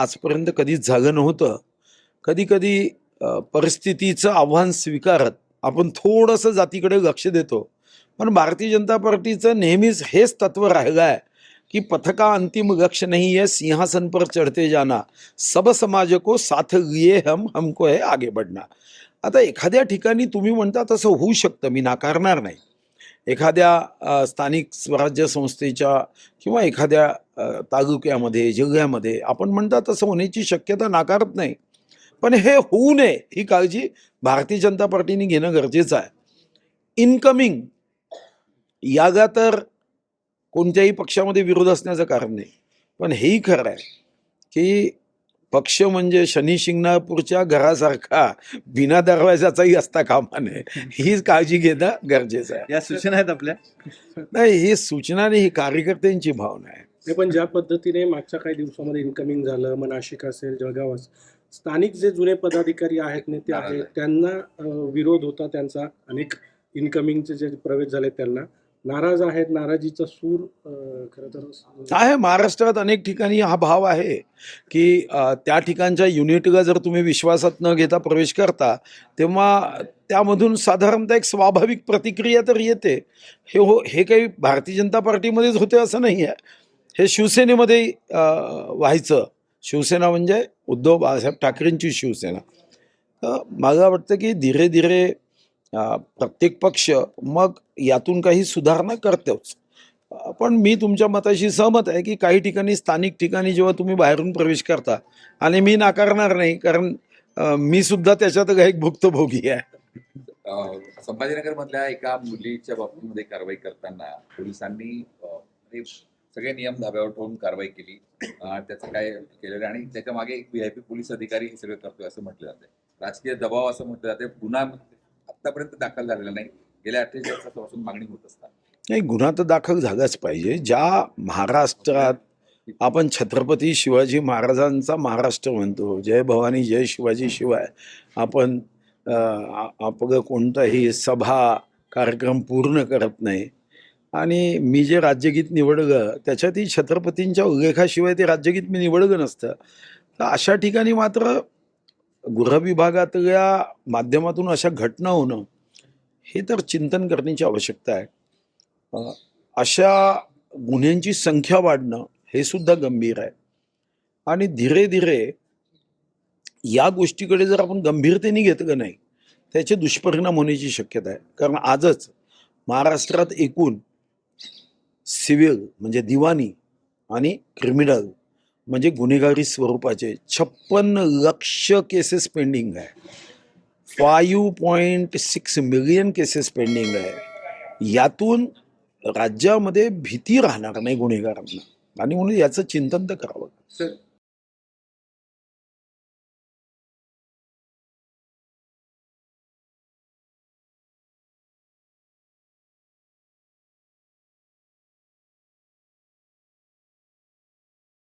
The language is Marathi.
आजपर्यंत कधीच झालं नव्हतं. कधी कधी परिस्थितीचं आव्हान स्वीकारत आपण थोडंसं जातीकडे लक्ष देतो. पण भारतीय जनता पार्टीचं नेहमीच हेच तत्व राहिलं आहे की पथका अंतिम लक्ष्य नहीं है सिंहासन पर चढ़ते जाना. सब समाज को साथ लिए हम हमको है आगे बढ़ना. आता एखाद्या ठिकाणी तुम्ही म्हणता तसं होऊ शकतं मी नाकारणार नाही. एखाद्या स्थानिक स्वराज्य संस्थेच्या किंवा एखाद्या तालुक्यामध्ये जिल्ह्यामध्ये आपण म्हणता तसं होण्याची शक्यता नाकारत नाही. पण हे होऊ नये ही काळजी भारतीय जनता पार्टीने घेणं गरजेचं आहे. इनकमिंग यागा तर कोणत्याही पक्षामध्ये विरोध असण्याचं कारण नाही. पण हेही खरं आहे की पक्ष म्हणजे शनी शिंगणापूरच्या घरासारखा बिना दरवाजाचाही असता कामा नये. हीच काळजी घेणं गरजेचं आहे. या सूचना आहेत आपल्या. नाही ही सूचना नाही ही कार्यकर्त्यांची भावना आहे. नाही पण ज्या पद्धतीने मागच्या काही दिवसामध्ये इन्कमिंग झालं मग नाशिक असेल जळगाव असेल स्थानिक जे जुने पदाधिकारी आहेत नेते आहेत त्यांना विरोध होता त्यांचा अनेक इन्कमिंगचे जे प्रवेश झाले त्यांना. नाराज आहेत नाराजीचा सूर खरं तर आहे महाराष्ट्रात अनेक ठिकाणी हा भाव आहे की त्या ठिकाणच्या युनिटला जर तुम्ही विश्वासात न घेता प्रवेश करता तेव्हा त्यामधून साधारणतः एक स्वाभाविक प्रतिक्रिया तर येते. हे हो हे काही भारतीय जनता पार्टीमध्येच होते असं नाही आहे हे शिवसेनेमध्ये व्हायचं. शिवसेना म्हणजे उद्धव बाळासाहेब ठाकरेंची शिवसेना. तर मला वाटतं की धीरे धीरे प्रत्येक पक्ष मग यातून काही सुधारणा करतोच. पण मी तुमच्या मताशी सहमत आहे की काही ठिकाणी स्थानिक ठिकाणी जेव्हा तुम्ही बाहेरून प्रवेश करता आणि मी नाकारणार नाही कारण मी सुद्धा त्याच्यात एक भुक्तभोगी आहे. संभाजीनगर मधल्या एका मुलीच्या बाबतीमध्ये कारवाई करताना पोलिसांनी सगळे नियम धाब्यावर ठेवून कारवाई केली. त्याचं काय केलेलं आहे आणि त्याच्यामागे एक पी पोलीस अधिकारी हे सगळं करतोय असं म्हटलं जाते राजकीय दबाव असं म्हटलं जाते गुन्हा आतापर्यंत दाखल झालेला नाही. गेल्या अठ्ठेचाळीस मागणी होत असतात. नाही गुन्हा तर दाखल झालाच पाहिजे. ज्या महाराष्ट्रात आपण छत्रपती शिवाजी महाराजांचा महाराष्ट्र म्हणतो जय भवानी जय शिवाजी शिवाय आपण आपलं कोणताही सभा कार्यक्रम पूर्ण करत नाही. आणि मी जे राज्यगीत निवडलं त्याच्यातही छत्रपतींच्या उल्लेखाशिवाय ते राज्यगीत मी निवडलं नसतं. तर अशा ठिकाणी मात्र गृहविभागातल्या माध्यमातून अशा घटना होणं हे तर चिंतन करण्याची आवश्यकता आहे. अशा गुन्ह्यांची संख्या वाढणं हे सुद्धा गंभीर आहे. आणि धीरे धीरे या गोष्टीकडे जर आपण गंभीरतेने घेतलं नाही त्याचे दुष्परिणाम होण्याची शक्यता आहे. कारण आजच महाराष्ट्रात एकूण सिव्हिल म्हणजे दिवाणी आणि क्रिमिनल म्हणजे गुन्हेगारी स्वरूपाचे छप्पन्न लक्ष केसेस पेंडिंग आहे. Five point six million cases pending आहे. यातून राज्यामध्ये भीती राहणार नाही गुन्हेगारांना. आणि म्हणून याचं चिंतन तर करावं. सर